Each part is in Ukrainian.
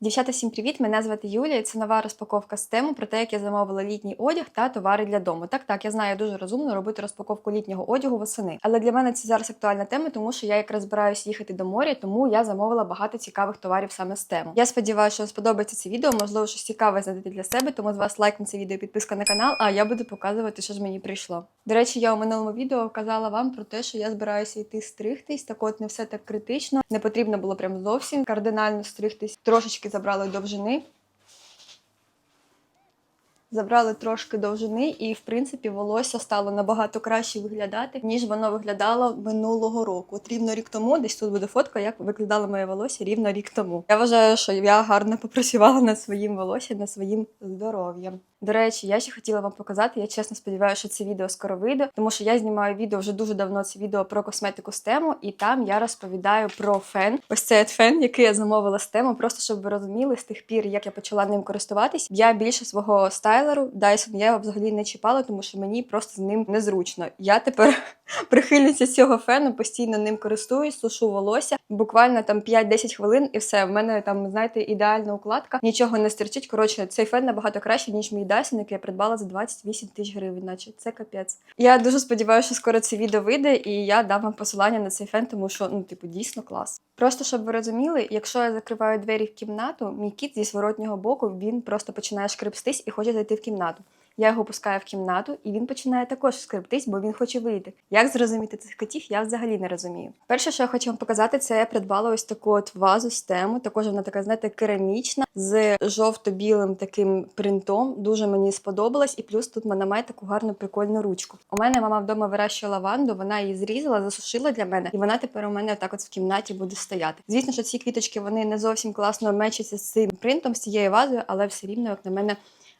Дівчата, всім привіт! Мене звати Юлія. Це нова розпаковка з тему про те, як я замовила літній одяг та товари для дому. Так, так, я знаю дуже розумно робити розпаковку літнього одягу восени. Але для мене це зараз актуальна тема, тому що я якраз збираюсь їхати до моря, тому я замовила багато цікавих товарів саме з тему. Я сподіваюся, що вам сподобається це відео. Можливо, щось цікаве знайдете для себе. Тому з вас лайк на це відео, підписка на канал. А я буду показувати, що ж мені прийшло. До речі, я у минулому відео казала вам про те, що я збираюся йти стригтись. Так, от не все так критично. Не потрібно було прям зовсім кардинально стригтись. Трошечки забрали довжини. Забрали трошки довжини, і в принципі волосся стало набагато краще виглядати, ніж воно виглядало минулого року. От рівно рік тому, десь тут буде фотка, як виглядало моє волосся рівно рік тому. Я вважаю, що я гарно попрацювала над своїм волоссям, над своїм здоров'ям. До речі, я ще хотіла вам показати. Я чесно сподіваюся, що це відео скоро вийде, тому що я знімаю відео вже дуже давно. Це відео про косметику з тему, і там я розповідаю про фен. Ось цей фен, який я замовила з тему, просто щоб ви розуміли з тих пір, як я почала ним користуватись. Я більше свого стайлеру Dyson я його взагалі не чіпала, тому що мені просто з ним незручно. Я тепер прихильниця цього фену, постійно ним користуюсь, сушу волосся. Буквально там 5-10 хвилин, і все. В мене там, знаєте, ідеальна укладка, нічого не стерчить. Коротше, цей фен набагато краще, ніж мій Dyson, який я придбала за 28 тисяч гривень, наче це капець. Я дуже сподіваюся, що скоро це відео вийде, і я дам вам посилання на цей фен, тому що ну, типу, дійсно клас. Просто щоб ви розуміли, якщо я закриваю двері в кімнату, мій кіт зі зворотнього боку він просто починає шкрипстись і хоче зайти в кімнату. Я його пускаю в кімнату, і він починає також скриптись, бо він хоче вийти. Як зрозуміти цих котів, я взагалі не розумію. Перше, що я хочу вам показати, це я придбала ось таку от вазу з тему. Також вона така, знаєте, керамічна з жовто-білим таким принтом. Дуже мені сподобалась, і плюс тут вона має таку гарну прикольну ручку. У мене мама вдома вирощує лаванду, вона її зрізала, засушила для мене, і вона тепер у мене так от в кімнаті буде стояти. Звісно, що ці квіточки вони не зовсім класно мечаться з цим принтом, з цією вазою, але все рівно, як на мене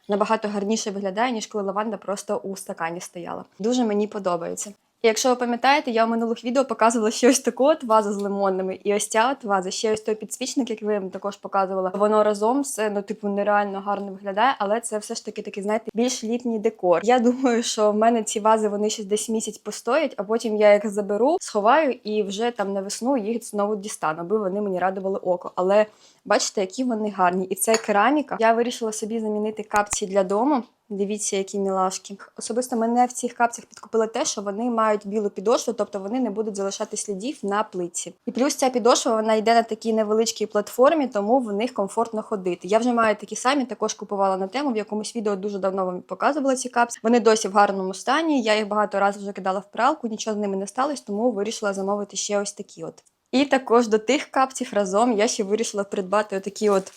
набагато гарніше виглядає, ніж коли лаванда просто у стакані стояла. Дуже мені подобається. Якщо ви пам'ятаєте, я у минулих відео показувала ще ось таку от вазу з лимонними, і ось ця от ваза, ще ось той підсвічник, який ви вам також показувала. Воно разом все ну, типу, нереально гарно виглядає, але це все ж таки такий, знаєте, більш літній декор. Я думаю, що в мене ці вази вони ще десь місяць постоять, а потім я їх заберу, сховаю і вже там на весну їх знову дістану, аби вони мені радували око. Але бачите, які вони гарні. І це кераміка. Я вирішила собі замінити капці для дому. Дивіться, які мілашки. Особисто мене в цих капцях підкупило те, що вони мають білу підошву, тобто вони не будуть залишати слідів на плитці. І плюс ця підошва вона йде на такій невеличкій платформі, тому в них комфортно ходити. Я вже маю такі самі, також купувала на тему. В якомусь відео дуже давно вам показувала ці капці. Вони досі в гарному стані. Я їх багато разів вже кидала в пралку, нічого з ними не сталося, тому вирішила замовити ще ось такі от. І також до тих капців разом я ще вирішила придбати отакі от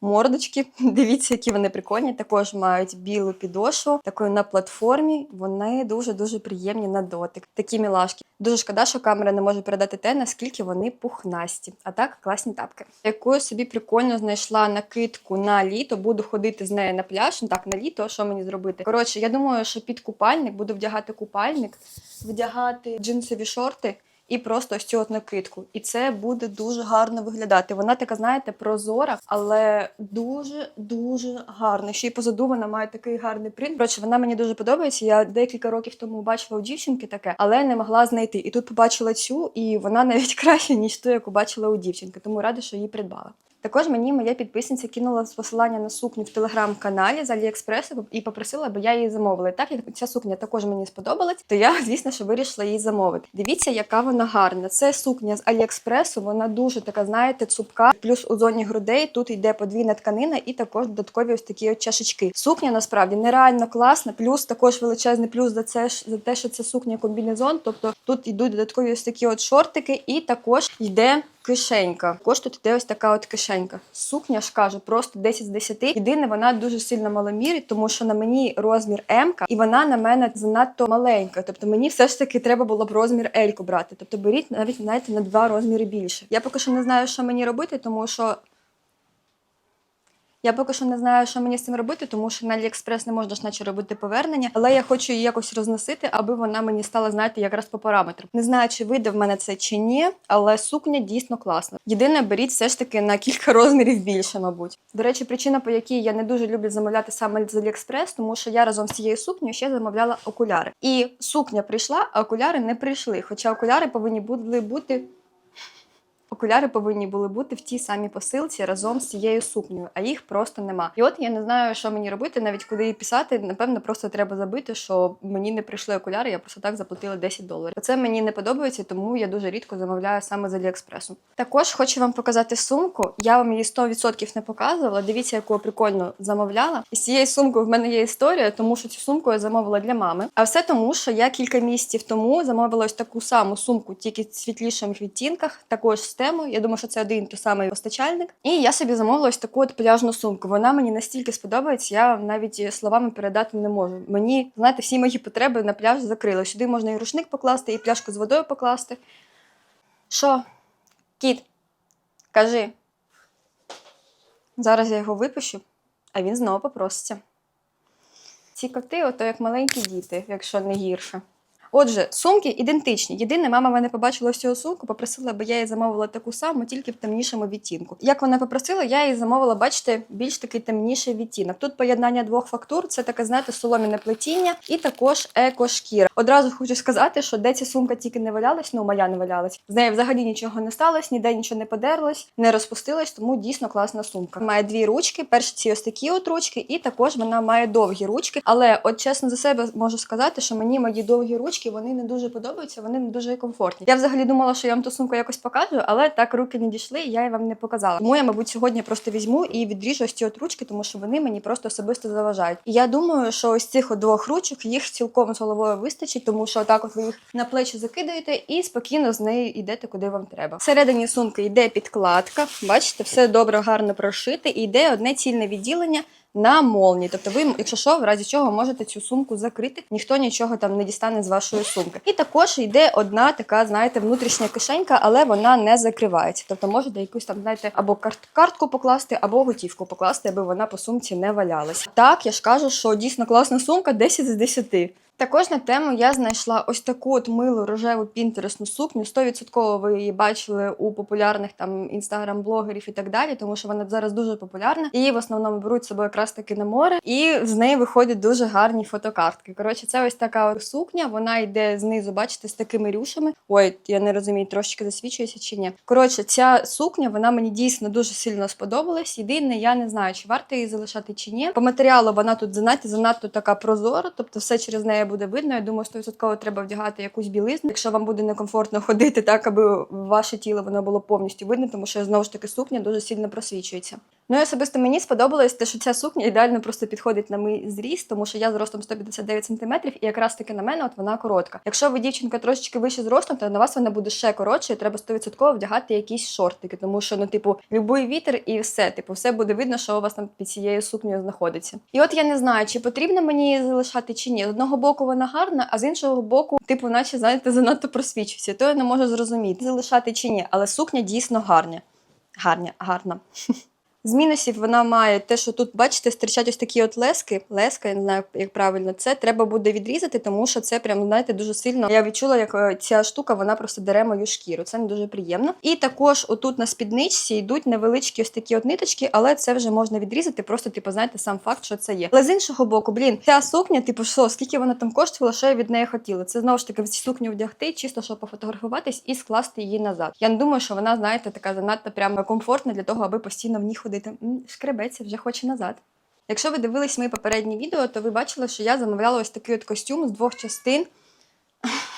мордочки. Дивіться, які вони прикольні. Також мають білу підошву, такою на платформі. Вони дуже-дуже приємні на дотик. Такі мілашки. Дуже шкода, що камера не може передати те, наскільки вони пухнасті. А так класні тапки. Яку собі прикольно знайшла накидку на літо, буду ходити з нею на пляж. Ну так, на літо, що мені зробити? Коротше, я думаю, що під купальник буду вдягати купальник, вдягати джинсові шорти і просто ось цю от накидку. І це буде дуже гарно виглядати. Вона така, знаєте, прозора, але дуже-дуже гарна. Ще й позаду вона має такий гарний принт. Коротше, вона мені дуже подобається. Я декілька років тому бачила у дівчинки таке, але не могла знайти. І тут побачила цю, і вона навіть краще, ніж ту, яку бачила у дівчинки. Тому рада, що її придбала. Також мені моя підписниця кинула посилання на сукню в телеграм-каналі з Аліекспресу і попросила, аби я її замовила. Так як ця сукня також мені сподобалась, то я, звісно, що вирішила її замовити. Дивіться, яка вона гарна. Це сукня з Аліекспресу, вона дуже така, знаєте, цупка. Плюс у зоні грудей тут йде подвійна тканина і також додаткові ось такі от чашечки. Сукня насправді нереально класна. Плюс також величезний плюс за це за те, що це сукня комбінезон. Тобто тут йдуть додаткові ось такі от шортики, і також йде. Кишенька. Коштує де ось така от кишенька. Сукня ж кажу, просто 10 з 10. Єдине, вона дуже сильно маломірить, тому що на мені розмір М, і вона на мене занадто маленька. Тобто мені все ж таки треба було б розмір L брати. Тобто беріть навіть знаєте, на два розміри більше. Я поки що не знаю, що мені робити, тому що. Я поки що не знаю, що мені з цим робити, тому що на AliExpress не можна ж наче робити повернення, але я хочу її якось розносити, аби вона мені стала, знаєте, якраз по параметрам. Не знаю, чи вийде в мене це чи ні, але сукня дійсно класна. Єдине, беріть все ж таки на кілька розмірів більше, мабуть. До речі, причина, по якій я не дуже люблю замовляти саме з AliExpress, тому що я разом з цією сукнею ще замовляла окуляри. І сукня прийшла, а окуляри не прийшли. Хоча окуляри повинні були бути. Окуляри повинні були бути в тій самій посилці разом з цією сукнею, а їх просто нема. І от я не знаю, що мені робити, навіть куди її писати. Напевно, просто треба забити, що мені не прийшли окуляри, я просто так заплатила 10 доларів. Це мені не подобається, тому я дуже рідко замовляю саме з Аліекспресу. Також хочу вам показати сумку. Я вам її 100% не показувала. Дивіться, яку прикольно замовляла. І з цією сумкою в мене є історія, тому що цю сумку я замовила для мами. А все тому, що я кілька місяців тому замовила ось таку саму сумку, тільки в світліших відтінках, також з темою. Я думаю, що це один той самий постачальник. І я собі замовила ось таку от пляжну сумку. Вона мені настільки сподобається, я навіть словами передати не можу. Мені, знаєте, всі мої потреби на пляж закрили. Сюди можна і рушник покласти, і пляшку з водою покласти. Що? Кіт, кажи. Зараз я його випущу, а він знову попроситься. Ці коти, ото як маленькі діти, якщо не гірше. Отже, сумки ідентичні. Єдине, мама мене побачила цю сумку, попросила, аби я їй замовила таку саму, тільки в темнішому відтінку. Як вона попросила, я їй замовила, бачите, більш такий темніший відтінок. Тут поєднання двох фактур це таке, знаєте, соломіне плетіння і також еко-шкіра. Одразу хочу сказати, що де ця сумка тільки не валялась, ну моя не валялась. З нею взагалі нічого не сталося, ніде нічого не подерлось, не розпустилось, тому дійсно класна сумка. Має дві ручки. Перші ці ось такі от ручки, і також вона має довгі ручки. Але от чесно за себе можу сказати, що мені мої довгі ручки вони не дуже подобаються, вони не дуже комфортні. Я взагалі думала, що я вам ту сумку якось покажу, але так руки не дійшли, я вам не показала. Тому я, мабуть, сьогодні просто візьму і відріжу ось ці от ручки, тому що вони мені просто особисто заважають. І я думаю, що ось цих от двох ручок їх цілком з головою вистачить, тому що так от ви їх на плечі закидаєте і спокійно з нею йдете, куди вам треба. Всередині сумки йде підкладка. Бачите, все добре, гарно прошите, і йде одне цільне відділення на молні. Тобто, ви, якщо що, в разі чого можете цю сумку закрити, ніхто нічого там не дістане з вашої сумки. І також йде одна така, знаєте, внутрішня кишенька, але вона не закривається. Тобто можете якусь там, знаєте, або карт картку покласти, або готівку покласти, аби вона по сумці не валялась. Так, я ж кажу, що дійсно класна сумка 10 з 10. Також на тему я знайшла ось таку от милу рожеву пінтересну сукню. 100% ви її бачили у популярних там інстаграм-блогерів і так далі, тому що вона зараз дуже популярна. Її в основному беруть з собою якраз таки на море, і з неї виходять дуже гарні фотокартки. Коротше, це ось така сукня. Вона йде знизу, бачите, з такими рюшами. Ой, я не розумію, трошки засвічується чи ні. Коротше, ця сукня вона мені дійсно дуже сильно сподобалась. Єдине, я не знаю, чи варто її залишати чи ні. По матеріалу вона тут занадто занадто така прозора, тобто все через неї буде видно. Я думаю, 100% треба вдягати якусь білизну, якщо вам буде некомфортно ходити, так аби ваше тіло воно було повністю видно, тому що знову ж таки сукня дуже сильно просвічується. Ну і особисто мені сподобалось те, що ця сукня ідеально просто підходить на мій зріст, тому що я зростом 159 см, і якраз таки на мене от вона коротка. Якщо ви дівчинка трошечки вище зростом, то на вас вона буде ще коротше, і треба 100% вдягати якісь шортики, тому що ну, типу, любий вітер і все, типу, все буде видно, що у вас там під цією сукнею знаходиться. І от я не знаю, чи потрібно мені її залишати чи ні. З одного боку вона гарна, а з іншого боку, типу, наче знаєте, занадто просвічується. То я не можу зрозуміти, залишати чи ні, але сукня дійсно гарня. Гарня, гарна. З мінусів вона має те, що тут, бачите, стирчать ось такі от лески. Леска, я не знаю, як правильно це треба буде відрізати, тому що це прям, знаєте, дуже сильно. Я відчула, як е, ця штука вона просто дере мою шкіру. Це не дуже приємно. І також отут на спідничці йдуть невеличкі ось такі от ниточки, але це вже можна відрізати, просто типу, знаєте, сам факт, що це є. Але з іншого боку, блін, ця сукня, типу, що, скільки вона там коштувала, що я від неї хотіла. Це знову ж таки в сукню вдягти, чисто щоб пофотографуватись і скласти її назад. Я не думаю, що вона, знаєте, така занадто прямо комфортна для того, аби постійно в ній ходити. Шкребеться, вже хоче назад. Якщо ви дивились мої попередні відео, то ви бачили, що я замовляла ось такий от костюм з двох частин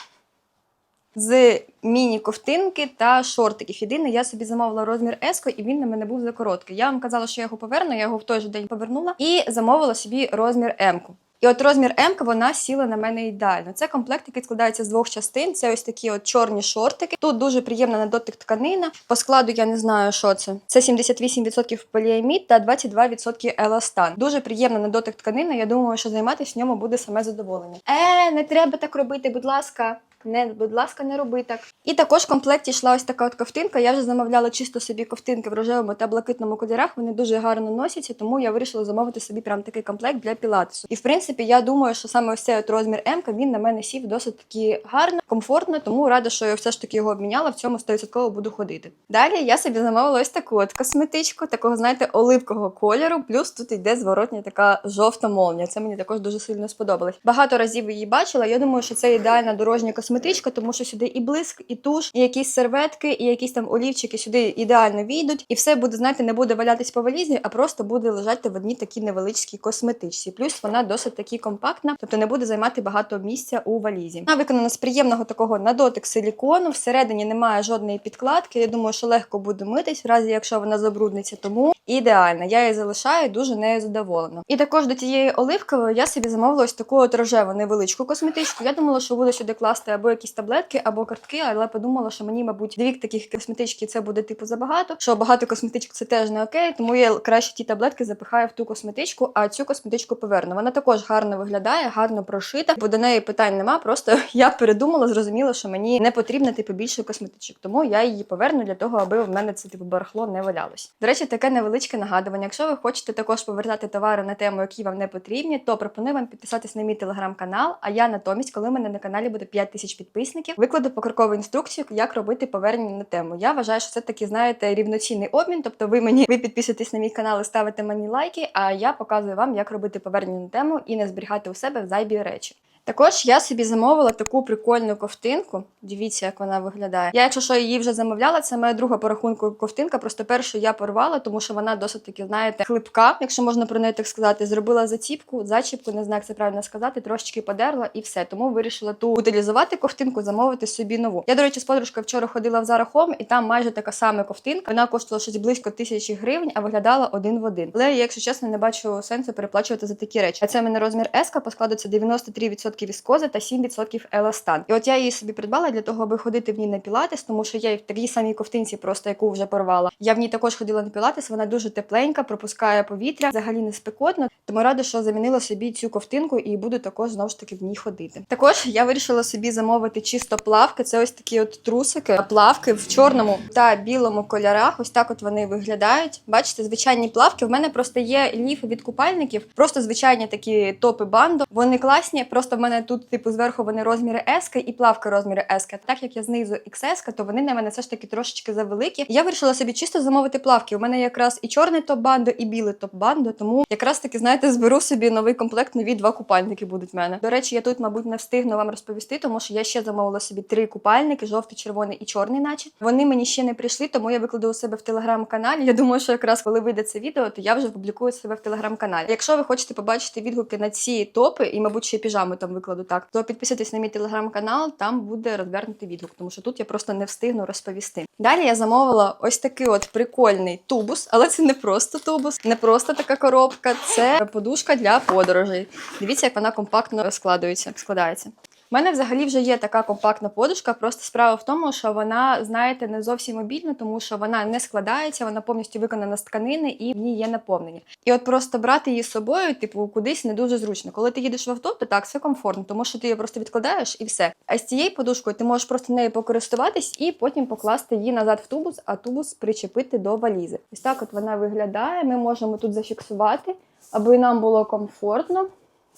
з міні-ковтинки та шортиків. Єдине, я собі замовила розмір еско, і він на мене був за короткий. Я вам казала, що я його поверну, я його в той же день повернула і замовила собі розмір М-ку. І от розмір М вона сіла на мене ідеально. Це комплект, який складається з двох частин. Це ось такі от чорні шортики. Тут дуже приємна на дотик тканина. По складу я не знаю, що це. Це 78% поліамід та 22% еластан. Дуже приємна на дотик тканина. Я думаю, що займатися в ньому буде саме задоволення. Е, не треба так робити, будь ласка. Не, будь ласка, не роби так. І також в комплекті йшла ось така от ковтинка. Я вже замовляла чисто собі ковтинки в рожевому та блакитному кольорах. Вони дуже гарно носяться, тому я вирішила замовити собі прям такий комплект для пілатесу. І в принципі, я думаю, що саме ось цей от розмір М він на мене сів досить таки гарно, комфортно, тому рада, що я все ж таки його обміняла. В цьому 100% буду ходити. Далі я собі замовила ось таку от косметичку, такого, знаєте, оливкового кольору. Плюс тут йде зворотня така жовта молнія. Це мені також дуже сильно сподобалось. Багато разів її бачила. Я думаю, що це ідеальна дорожня косметичка косметичка, тому що сюди і блиск, і туш, і якісь серветки, і якісь там олівчики сюди ідеально війдуть. І все буде, знаєте, не буде валятись по валізі, а просто буде лежати в одній такій невеличкій косметичці. Плюс вона досить таки компактна, тобто не буде займати багато місця у валізі. Вона виконана з приємного такого на дотик силікону. Всередині немає жодної підкладки. Я думаю, що легко буде митись, в разі якщо вона забрудниться. Тому ідеальна. Я її залишаю дуже нею задоволена. І також до тієї оливкової я собі замовила ось таку от рожеву невеличку косметичку. Я думала, що буду сюди класти або якісь таблетки, або картки, але подумала, що мені, мабуть, дві таких косметички це буде типу забагато. Що багато косметичок це теж не окей, тому я краще ті таблетки запихаю в ту косметичку, а цю косметичку поверну. Вона також гарно виглядає, гарно прошита, бо до неї питань нема. Просто я передумала, зрозуміла, що мені не потрібно типу більше косметичок, тому я її поверну для того, аби в мене це типу барахло не валялось. До речі, таке невеличке нагадування. Якщо ви хочете також повертати товари на тему, які вам не потрібні, то пропоную вам підписатись на мій телеграм-канал. А я натомість, коли мене на каналі буде 5 тисяч підписників, викладу покрокову інструкцію, як робити повернення на тему. Я вважаю, що це такий, знаєте, рівноцінний обмін. Тобто, ви мені ви підписуєтесь на мій канал і ставите мені лайки, а я показую вам, як робити повернення на тему і не зберігати у себе зайві речі. Також я собі замовила таку прикольну ковтинку. Дивіться, як вона виглядає. Я, якщо що її вже замовляла, це моя друга по рахунку ковтинка. Просто першу я порвала, тому що вона досить таки, знаєте, хлипка, якщо можна про неї так сказати. Зробила заціпку, зачіпку, не знаю, як це правильно сказати, трошечки подерла і все. Тому вирішила ту утилізувати ковтинку, замовити собі нову. Я, до речі, з подружкою вчора ходила в Zara Home, і там майже така сама ковтинка. Вона коштувала щось близько тисячі гривень, а виглядала один в один. Але якщо чесно, не бачу сенсу переплачувати за такі речі. А це в мене розмір S, по складу це 93% віскози та 7% еластан. І от я її собі придбала для того, аби ходити в ній на пілатес, тому що я і в такій самій ковтинці, просто яку вже порвала. Я в ній також ходила на пілатес. Вона дуже тепленька, пропускає повітря, взагалі не спекотно. Тому рада, що замінила собі цю ковтинку і буду також знову ж таки в ній ходити. Також я вирішила собі замовити чисто плавки. Це ось такі от трусики, плавки в чорному та білому кольорах. Ось так от вони виглядають. Бачите, звичайні плавки. В мене просто є ліфи від купальників, просто звичайні такі топи бандо. Вони класні. Просто в мене тут, типу, зверху вони розміри S і плавки розміри S. Так як я знизу XS, то вони на мене все ж таки трошечки завеликі. Я вирішила собі чисто замовити плавки. У мене якраз і чорний топ бандо, і білий топ бандо. Тому якраз таки, знаєте, зберу собі новий комплект. Нові два купальники будуть в мене. До речі, я тут, мабуть, не встигну вам розповісти, тому що я ще замовила собі три купальники: жовтий, червоний і чорний, наче вони мені ще не прийшли, тому я викладу у себе в телеграм-каналі. Я думаю, що якраз коли вийде це відео, то я вже публікую себе в телеграм-каналі. Якщо ви хочете побачити відгуки на ці топи, і, мабуть, ще піжами там викладу так, то підписуйтесь на мій телеграм-канал, там буде розвернутий відгук, тому що тут я просто не встигну розповісти. Далі я замовила ось такий от прикольний тубус, але це не просто тубус, не просто така коробка, це подушка для подорожей. Дивіться, як вона компактно складується, складається. У мене взагалі вже є така компактна подушка. Просто справа в тому, що вона, знаєте, не зовсім мобільна, тому що вона не складається, вона повністю виконана з тканини і в ній є наповнення. І от просто брати її з собою, типу, кудись не дуже зручно. Коли ти їдеш в авто, то так все комфортно, тому що ти її просто відкладаєш і все. А з цією подушкою ти можеш просто нею покористуватись і потім покласти її назад в тубус, а тубус причепити до валізи. Ось так от вона виглядає. Ми можемо тут зафіксувати, аби нам було комфортно.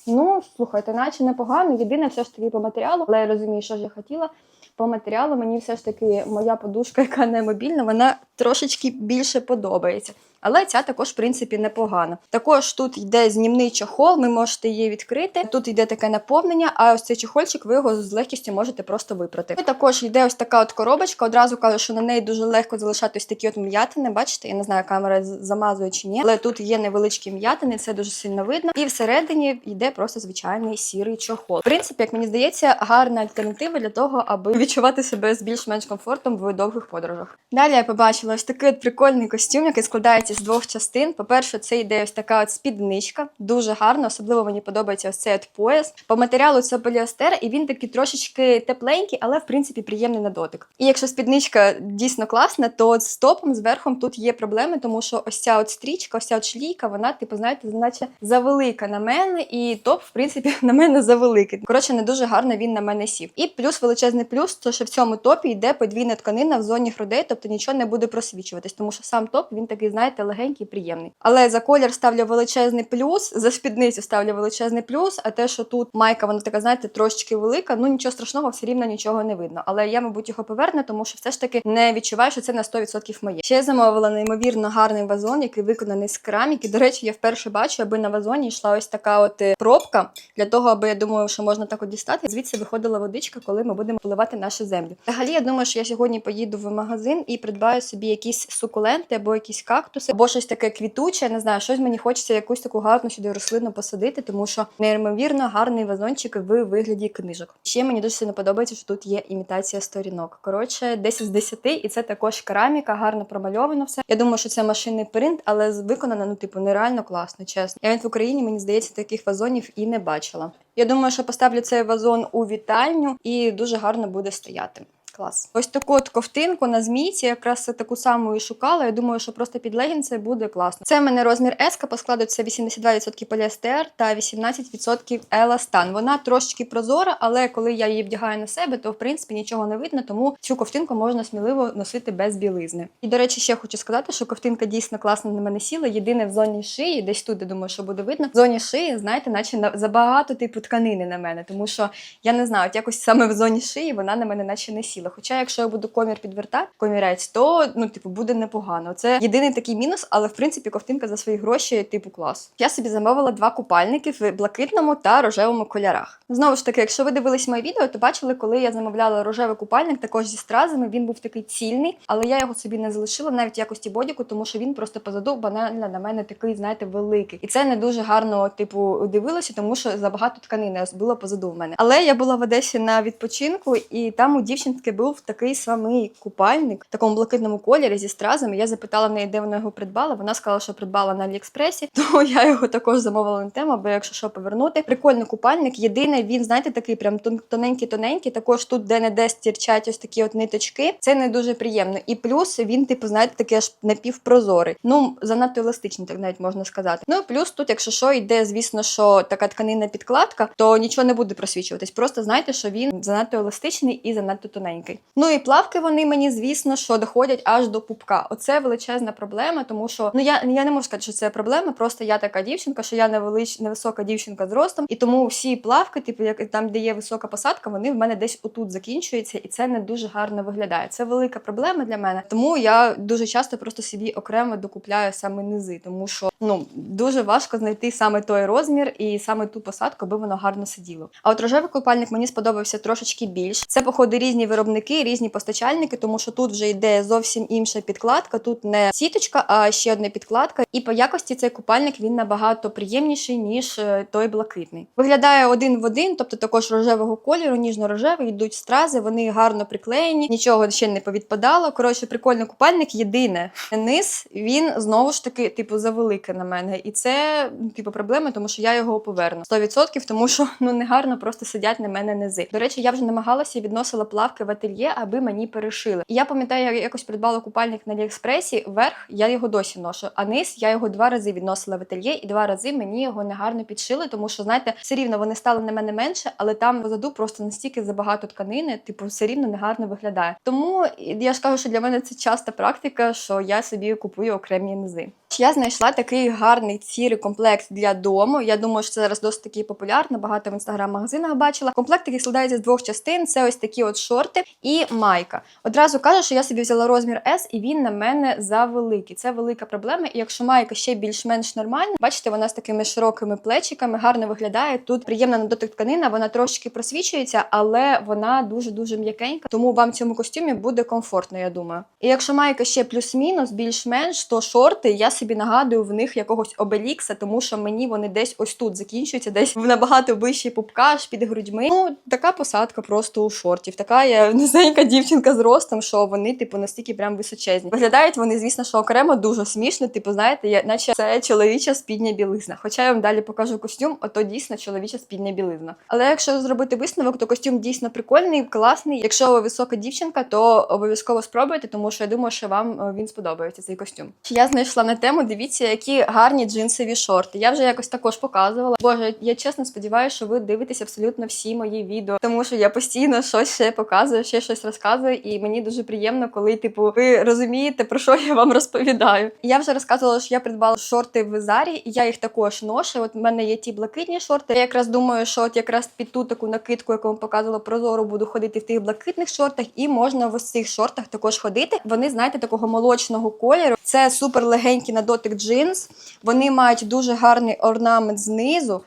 Ну, слухайте, наче непогано. Єдине, все ж таки по матеріалу, але я розумію, що ж я хотіла. По матеріалу мені все ж таки моя подушка, яка не мобільна, вона трошечки більше подобається. Але ця також, в принципі, непогана. Також тут йде знімний чохол, ви можете її відкрити. Тут йде таке наповнення, а ось цей чохольчик ви його з легкістю можете просто випрати. І також йде ось така от коробочка. Одразу кажу, що на неї дуже легко залишати ось такі от м'ятини. Бачите, я не знаю, камера замазує чи ні, але тут є невеличкі м'ятини, це дуже сильно видно. І всередині йде просто звичайний сірий чохол. В принципі, як мені здається, гарна альтернатива для того, аби відчувати себе з більш-менш комфортом в довгих подорожах. Далі я побачила ось такий от прикольний костюм, який складається з двох частин. По-перше, це йде ось така от спідничка, дуже гарно, особливо мені подобається ось цей от пояс. По матеріалу це поліестер, і він такий трошечки тепленький, але в принципі приємний на дотик. І якщо спідничка дійсно класна, то от з топом, з тут є проблеми, тому що ось ця от стрічка, ось ця от шлійка, вона, типу, знаєте, наче завелика на мене, і топ, в принципі, на мене завеликий. Коротше, не дуже гарно він на мене сів. І плюс величезний плюс, то що в цьому топі йде подвійна тканина в зоні грудей, тобто нічого не буде просвічуватись, тому що сам топ він такий, знаєте, знаєте, легенький, приємний. Але за колір ставлю величезний плюс, за спідницю ставлю величезний плюс. А те, що тут майка, вона така, знаєте, трошечки велика, ну нічого страшного, все рівно нічого не видно. Але я, мабуть, його поверну, тому що все ж таки не відчуваю, що це на 100% моє. Ще замовила неймовірно гарний вазон, який виконаний з кераміки. До речі, я вперше бачу, аби на вазоні йшла ось така от е, пробка для того, аби я думаю, що можна так от дістати. Звідси виходила водичка, коли ми будемо поливати нашу землю. Взагалі, я думаю, що я сьогодні поїду в магазин і придбаю собі якісь сукуленти або якісь кактуси, або щось таке квітуче. Не знаю, щось мені хочеться якусь таку гарну сюди рослину посадити, тому що неймовірно гарний вазончик в вигляді книжок. Ще мені дуже сильно подобається, що тут є імітація сторінок. Коротше, 10 з 10, і це також кераміка, гарно промальовано все. Я думаю, що це машинний принт, але виконано, ну, типу, нереально класно, чесно. Я навіть в Україні, мені здається, таких вазонів і не бачила. Я думаю, що поставлю цей вазон у вітальню і дуже гарно буде стояти. Клас. Ось таку от ковтинку на змійці, якраз таку саму і шукала. Я думаю, що просто під легінці буде класно. Це в мене розмір S, по складу це 82% поліестер та 18% еластан. Вона трошечки прозора, але коли я її вдягаю на себе, то в принципі нічого не видно, тому цю ковтинку можна сміливо носити без білизни. І до речі, ще хочу сказати, що ковтинка дійсно класно на мене сіла. Єдине в зоні шиї, десь тут я думаю, що буде видно. В зоні шиї, знаєте, наче на- забагато типу тканини на мене, тому що я не знаю, от якось саме в зоні шиї вона на мене наче не сіла. Хоча, якщо я буду комір підвертати, комірець, то ну, типу, буде непогано. Це єдиний такий мінус, але в принципі ковтинка за свої гроші, типу, клас. Я собі замовила два купальники в блакитному та рожевому кольорах. Знову ж таки, якщо ви дивились моє відео, то бачили, коли я замовляла рожевий купальник, також зі стразами. Він був такий цільний, але я його собі не залишила навіть в якості бодіку, тому що він просто позаду банально на мене такий, знаєте, великий. І це не дуже гарно, типу, дивилося, тому що забагато тканини було позаду в мене. Але я була в Одесі на відпочинку, і там у дівчинки був такий самий купальник в такому блакитному кольорі зі стразами. Я запитала в неї, де вона його придбала. Вона сказала, що придбала на Аліекспресі, то я його також замовила на тему, бо якщо що повернути. Прикольний купальник. Єдине, він, знаєте, такий прям тоненький-тоненький. Також тут де-не-де стірчать ось такі от ниточки. Це не дуже приємно. І плюс він, типу, знаєте, такий аж напівпрозорий. Ну, занадто еластичний, так навіть можна сказати. Ну і плюс тут, якщо що, йде, звісно, що така тканинна підкладка, то нічого не буде просвічуватись. Просто знайте, що він занадто еластичний і занадто тоненький. Ну і плавки вони мені, звісно, що доходять аж до пупка. Оце величезна проблема, тому що ну я, я не можу сказати, що це проблема. Просто я така дівчинка, що я невелич, невисока дівчинка з ростом, і тому всі плавки, типу, як там, де є висока посадка, вони в мене десь отут закінчуються, і це не дуже гарно виглядає. Це велика проблема для мене. Тому я дуже часто просто собі окремо докупляю саме низи, тому що ну дуже важко знайти саме той розмір і саме ту посадку, аби воно гарно сиділо. А от рожевий купальник мені сподобався трошечки більш. Це походу різні виробники, різні постачальники, тому що тут вже йде зовсім інша підкладка. Тут не сіточка, а ще одна підкладка. І по якості цей купальник він набагато приємніший ніж е, той блакитний. Виглядає один в один, тобто також рожевого кольору, ніжно-рожевий, йдуть стрази, вони гарно приклеєні, нічого ще не повідпадало. Коротше, прикольний купальник. Єдине низ він знову ж таки, типу, завеликий на мене. І це ну, типу проблема, тому що я його поверну 100%, тому що ну негарно просто сидять на мене низи. До речі, я вже намагалася відносила плавки в ательє, аби мені перешили. І я пам'ятаю, я якось придбала купальник на Аліекспресі. Верх я його досі ношу, а низ я його два рази відносила в ательє, і два рази мені його негарно підшили, тому що знаєте, все рівно вони стали на мене менше, але там позаду просто настільки забагато тканини, типу, все рівно негарно виглядає. Тому я ж кажу, що для мене це часта практика, що я собі купую окремі низи. Я знайшла такий гарний цірий комплект для дому. Я думаю, що це зараз досить таки популярно. Багато в інстаграм-магазинах бачила. Комплект який складається з двох частин: це ось такі от шорти і майка. Одразу кажу, що я собі взяла розмір S, і він на мене завеликий. Це велика проблема. І якщо майка ще більш-менш нормальна, бачите, вона з такими широкими плечиками, гарно виглядає. Тут приємна на дотик тканина, вона трошки просвічується, але вона дуже дуже м'якенька. Тому вам в цьому костюмі буде комфортно, я думаю. І якщо майка ще плюс-мінус, більш-менш, то шорти я собі нагадую в них якогось обелікса, тому що мені вони десь ось тут закінчуються, десь в набагато вищий пупка, аж під грудьми. Ну, така посадка просто у шортів. Така я низенька дівчинка з ростом, що вони, типу, настільки прям височезні. Виглядають вони, звісно, що окремо дуже смішно. Типу, знаєте, я, наче це чоловіча спідня білизна. Хоча я вам далі покажу костюм, ото дійсно чоловіча спідня білизна. Але якщо зробити висновок, то костюм дійсно прикольний, класний. Якщо ви висока дівчинка, то обов'язково спробуйте, тому що я думаю, що вам е, він сподобається цей костюм. Я знайшла на тему. Дивіться, які гарні джинсові шорти. Я вже якось також показувала. Боже, я чесно сподіваюся, що ви дивитесь абсолютно всі мої відео, тому що я постійно щось ще показую, ще щось розказує, і мені дуже приємно, коли типу ви розумієте про що я вам розповідаю. Я вже розказувала, що я придбала шорти в Зарі, і я їх також ношу. От в мене є ті блакитні шорти. Я якраз думаю, що от якраз під ту таку накидку, яку вам показувала прозору, буду ходити в тих блакитних шортах, і можна в цих шортах також ходити. Вони, знаєте, такого молочного кольору. Це супер легенький на дотик джинс. Вони мають дуже гарний орнамент знизу.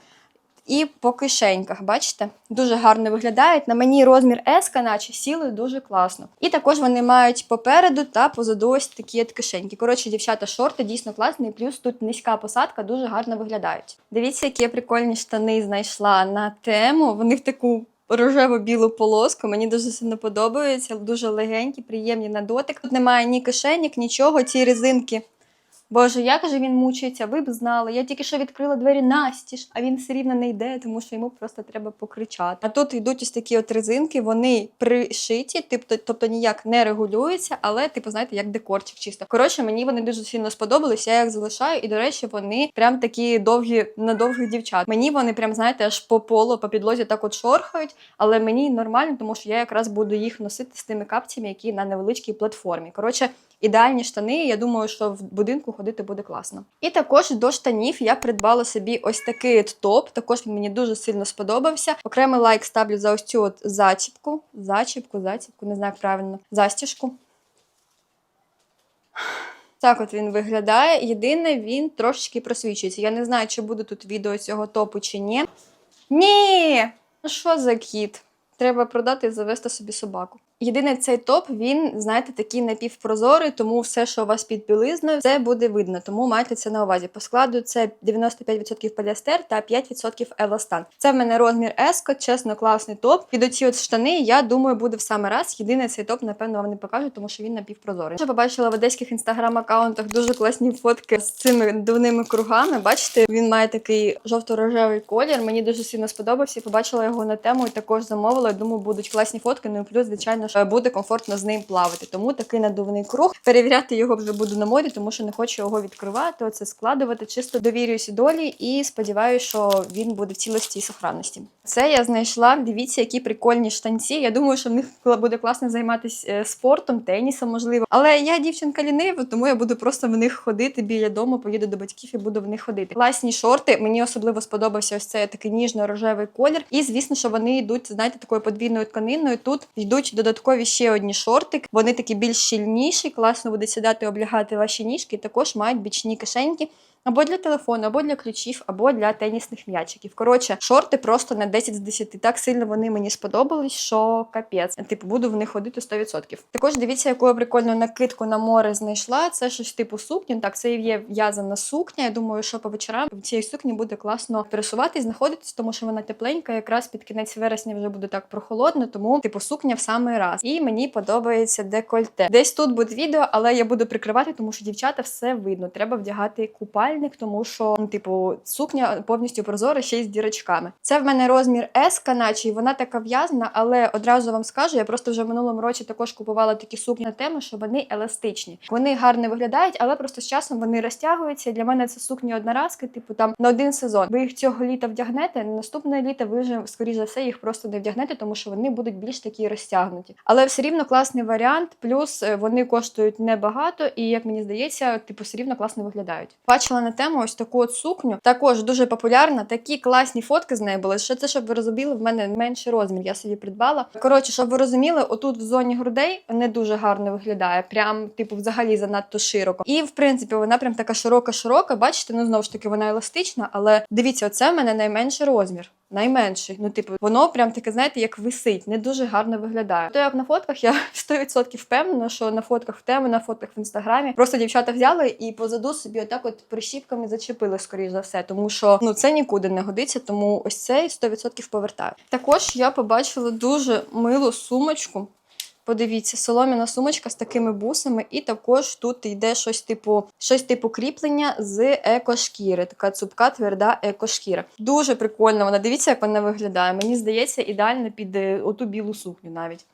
І по кишеньках, бачите, дуже гарно виглядають. На мені розмір S, наче сіли дуже класно. І також вони мають попереду та позаду ось такі от кишеньки. Коротше, дівчата, шорти дійсно класні, плюс тут низька посадка, дуже гарно виглядають. Дивіться, які я прикольні штани знайшла на тему. Вони в таку. Рожево-білу полоску, мені дуже сильно подобаються, дуже легенькі, приємні на дотик. Тут немає ні кишеньок, нічого. Ці резинки Боже, як же він мучиться, ви б знали. Я тільки що відкрила двері настіж, а він все рівно не йде, тому що йому просто треба покричати. А тут йдуть ось такі от резинки, вони пришиті, тобто, тобто ніяк не регулюються, але, типу, знаєте, як декорчик чисто. Коротше, мені вони дуже сильно сподобались, я їх залишаю, і, до речі, вони прям такі довгі на довгих дівчат. Мені вони прям, знаєте, аж по полу, по підлозі так от шорхають, але мені нормально, тому що я якраз буду їх носити з тими капцями, які на невеличкій платформі. Коротше, ідеальні штани. Я думаю, що в будинку ходити буде класно. І також до штанів я придбала собі ось такий топ. Також він мені дуже сильно сподобався. Окремий лайк ставлю за ось цю от зачіпку. Зачіпку, зачіпку, не знаю як правильно. Застіжку. Так от він виглядає. Єдине, він трошечки просвічується. Я не знаю, чи буде тут відео цього топу чи ні. Ні! Ну що за кіт? Треба продати і завести собі собаку. Єдине, цей топ, він, знаєте, такий напівпрозорий, тому все, що у вас під білизною, це буде видно. Тому майте це на увазі. По складу це 95% поліестер та 5% еластан. Це в мене розмір S, чесно, класний топ. Під оці от штани, я думаю, буде в саме раз. Єдине, цей топ, напевно, вам не покажу, тому що він напівпрозорий. Я побачила в одеських інстаграм-аккаунтах дуже класні фотки з цими дивними кругами. Бачите, він має такий жовто-рожевий колір. Мені дуже сильно сподобався. Побачила його на тему і також замовила. Думаю, будуть класні фотки. Ну і плюс, звичайно, що буде комфортно з ним плавати. Тому такий надувний круг. Перевіряти його вже буду на морі, тому що не хочу його відкривати. Оце складувати. Чисто довірююся долі і сподіваюся, що він буде в цілості і сохранності. Це я знайшла. Дивіться, які прикольні штанці. Я думаю, що в них буде класно займатися е, спортом, тенісом, можливо. Але я дівчинка лінива, тому я буду просто в них ходити біля дому, поїду до батьків і буду в них ходити. Класні шорти. Мені особливо сподобався ось цей такий ніжно-рожевий колір. І звісно, що вони йдуть, знаєте, такою подвійною тканиною. Тут йдуть додаткові ще одні шорти. Вони такі більш щільніші, класно буде сідати, облягати ваші ніжки. Також мають бічні кишеньки. Або для телефону, або для ключів, або для тенісних м'ячиків. Коротше, шорти просто на 10 з 10. Так сильно вони мені сподобались, що капець. Типу, буду в них ходити 100%. Також дивіться, яку я прикольну накидку на море знайшла. Це щось типу сукні. Так, це є в'язана сукня. Я думаю, що по вечорам в цій сукні буде класно пересуватись, знаходитись, тому що вона тепленька. Якраз під кінець вересня вже буде так прохолодно, тому типу сукня в самий раз. І мені подобається декольте. Десь тут буде відео, але я буду прикривати, тому що дівчата все видно. Треба вдягати купаль тому що, ну, типу, сукня повністю прозора ще й з дірочками. Це в мене розмір S, наче і вона така в'язана, але одразу вам скажу, я просто вже в минулому році також купувала такі сукні на тему, що вони еластичні. Вони гарно виглядають, але просто з часом вони розтягуються. Для мене це сукні одноразки, типу там на один сезон. Ви їх цього літа вдягнете. Наступне літо ви вже, скоріш за все, їх просто не вдягнете, тому що вони будуть більш такі розтягнуті. Але все рівно класний варіант. Плюс е, вони коштують небагато, і як мені здається, типу все рівно класно виглядають. Бачила на тему ось таку от сукню. Також дуже популярна. Такі класні фотки з нею були. Ще це, щоб ви розуміли, в мене менший розмір. Я собі придбала. Коротше, щоб ви розуміли, отут в зоні грудей не дуже гарно виглядає. Прям, типу, взагалі занадто широко. І в принципі, вона прям така широка-широка. Бачите, ну знову ж таки, вона еластична, але дивіться, оце в мене найменший розмір. Найменший. Ну, типу, воно прям таке, знаєте, як висить, не дуже гарно виглядає. То як на фотках, я 100% впевнена, що на фотках в тему, на фотках в інстаграмі просто дівчата взяли і позаду собі отак от прищіпками зачепили, скоріш за все, тому що ну це нікуди не годиться, тому ось цей 100% повертаю. Також я побачила дуже милу сумочку. Подивіться, солом'яна сумочка з такими бусами, і також тут йде щось типу щось типу кріплення з екошкіри. Така цупка, тверда екошкіра. Дуже прикольно вона. Дивіться, як вона виглядає. Мені здається, ідеально під е, оту білу сукню навіть.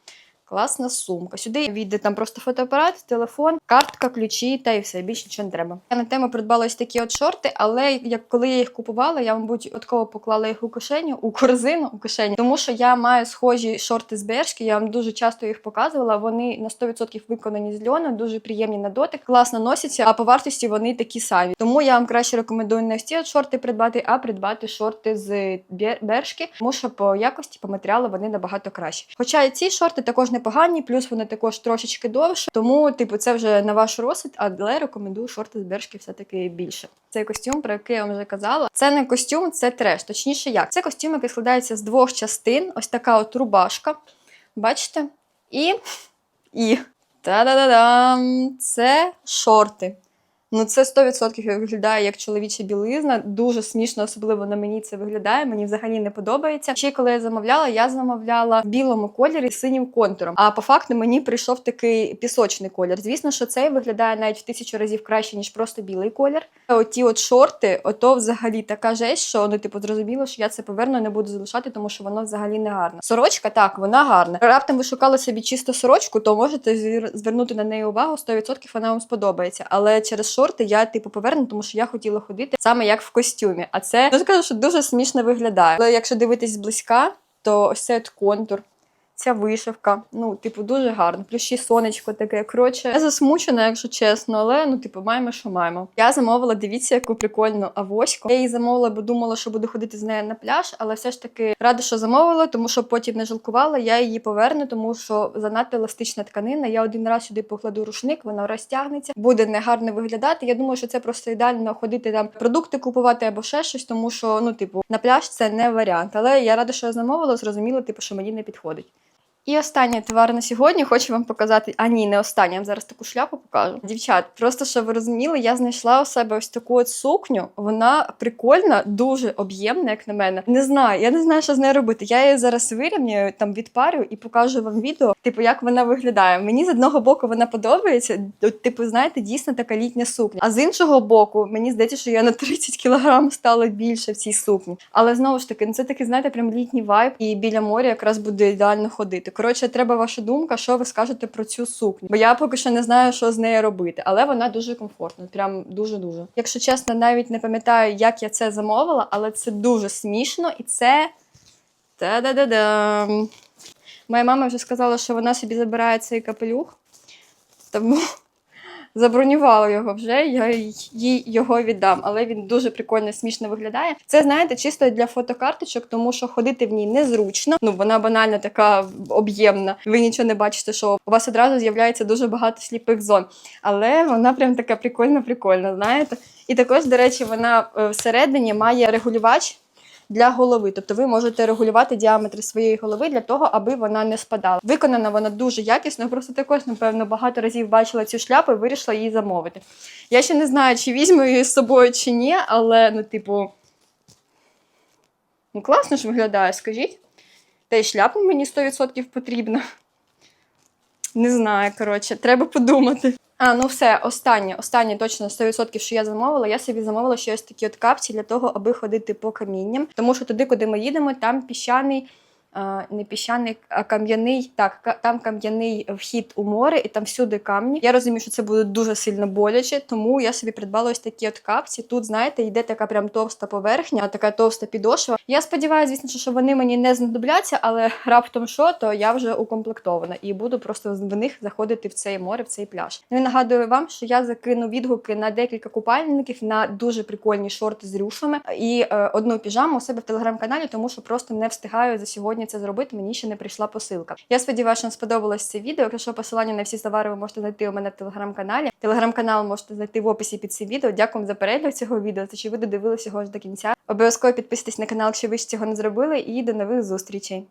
Класна сумка. Сюди війде там просто фотоапарат, телефон, картка, ключі та і все. Більше нічого не треба. Я на тему придбала ось такі от шорти, але як коли я їх купувала, я, мабуть, випадково поклала їх у кишеню, у корзину у кишені, тому що я маю схожі шорти з бершки. Я вам дуже часто їх показувала. Вони на 100% виконані з льону, дуже приємні на дотик, класно носяться, а по вартості вони такі самі. Тому я вам краще рекомендую не ці от шорти придбати, а придбати шорти з бершки, тому що по якості, по матеріалу вони набагато кращі. Хоча ці шорти також непогані, плюс вони також трошечки довше. Тому, типу, це вже на ваш розсуд, але рекомендую шорти з бершки все-таки більше. Цей костюм, про який я вам вже казала, це не костюм, це треш. Точніше, як це костюм, який складається з двох частин. Ось така от рубашка. Бачите? І. І. Та-да-да-дам! Це шорти. Ну, це 100% виглядає як чоловіча білизна. Дуже смішно, особливо на мені це виглядає. Мені взагалі не подобається. Ще коли я замовляла, я замовляла в білому кольорі з синім контуром. А по факту мені прийшов такий пісочний колір. Звісно, що цей виглядає навіть в тисячу разів краще, ніж просто білий колір. Оті от шорти, ото взагалі така жесть, що ну, типу, зрозуміло, що я це поверну, не буду залишати, тому що воно взагалі не гарно. Сорочка, так, вона гарна. Раптом ви шукали собі чисто сорочку, то можете звернути на неї увагу, 100% вона вам сподобається. Але через шорти я типу поверну, тому що я хотіла ходити саме як в костюмі. А це ну, скажу, що дуже смішно виглядає. Але якщо дивитись зблизька, то ось цей контур. Ця вишивка, ну, типу, дуже гарно. Плюс ще сонечко таке. Коротше, я засмучена, якщо чесно, але ну, типу, маємо, що маємо. Я замовила, дивіться, яку прикольну авоську. Я її замовила, бо думала, що буду ходити з нею на пляж, але все ж таки рада, що замовила, тому що потім не жалкувала. Я її поверну, тому що занадто еластична тканина. Я один раз сюди покладу рушник, вона розтягнеться, буде негарно виглядати. Я думаю, що це просто ідеально ходити там продукти купувати або ще щось, тому що ну, типу, на пляж це не варіант. Але я рада, що я замовила, зрозуміла, типу, що мені не підходить. І останній товар на сьогодні хочу вам показати. А ні, не останній, я вам зараз таку шляпу покажу. Дівчат, просто щоб ви розуміли, я знайшла у себе ось таку от сукню. Вона прикольна, дуже об'ємна, як на мене. Не знаю, я не знаю, що з нею робити. Я її зараз вирівняю, там відпарю і покажу вам відео, типу, як вона виглядає. Мені з одного боку вона подобається. Типу, знаєте, дійсно така літня сукня. А з іншого боку, мені здається, що я на 30 кілограм стала більше в цій сукні. Але знову ж таки, ну це такий, знаєте, прям літній вайб, і біля моря якраз буде ідеально ходити. Коротше, треба ваша думка, що ви скажете про цю сукню. Бо я поки що не знаю, що з нею робити, але вона дуже комфортна, прям дуже дуже. Якщо чесно, навіть не пам'ятаю, як я це замовила, але це дуже смішно і це. Та-да-да-дам. Моя мама вже сказала, що вона собі забирає цей капелюх, тому забронювала його вже, я їй його віддам. Але він дуже прикольно, смішно виглядає. Це, знаєте, чисто для фотокарточок, тому що ходити в ній незручно. Ну, вона банально така об'ємна. Ви нічого не бачите, що у вас одразу з'являється дуже багато сліпих зон. Але вона прям така прикольна, прикольна, знаєте. І також, до речі, вона е, всередині має регулювач для голови. Тобто ви можете регулювати діаметр своєї голови для того, аби вона не спадала. Виконана вона дуже якісно. Просто також, напевно, багато разів бачила цю шляпу і вирішила її замовити. Я ще не знаю, чи візьму її з собою, чи ні, але ну, типу, ну класно ж виглядає, скажіть. Та й шляпа мені 100% потрібна. Не знаю, коротше, треба подумати. А, ну все, останнє, останнє точно 100%, що я замовила. Я собі замовила щось ось такі от капці для того, аби ходити по камінням. Тому що туди, куди ми їдемо, там піщаний. Не піщаний, а кам'яний. Так, там кам'яний вхід у море, і там всюди камні. Я розумію, що це буде дуже сильно боляче, тому я собі придбала ось такі от капці. Тут, знаєте, йде така прям товста поверхня, така товста підошва. Я сподіваюся, звісно, що вони мені не знадобляться, але раптом що, то я вже укомплектована і буду просто в них заходити в цей море, в цей пляж. Ну і нагадую вам, що я закину відгуки на декілька купальників, на дуже прикольні шорти з рюшами і е, одну піжаму у себе в телеграм-каналі, тому що просто не встигаю за сьогодні це зробити. Мені ще не прийшла посилка. Я сподіваюся, що вам сподобалось це відео. Якщо посилання на всі товари ви можете знайти у мене в телеграм-каналі. Телеграм-канал можете знайти в описі під цим відео. Дякую за перегляд цього відео. Та чи ви додивилися його до кінця. Обов'язково підписуйтесь на канал, якщо ви ще цього не зробили, і до нових зустрічей.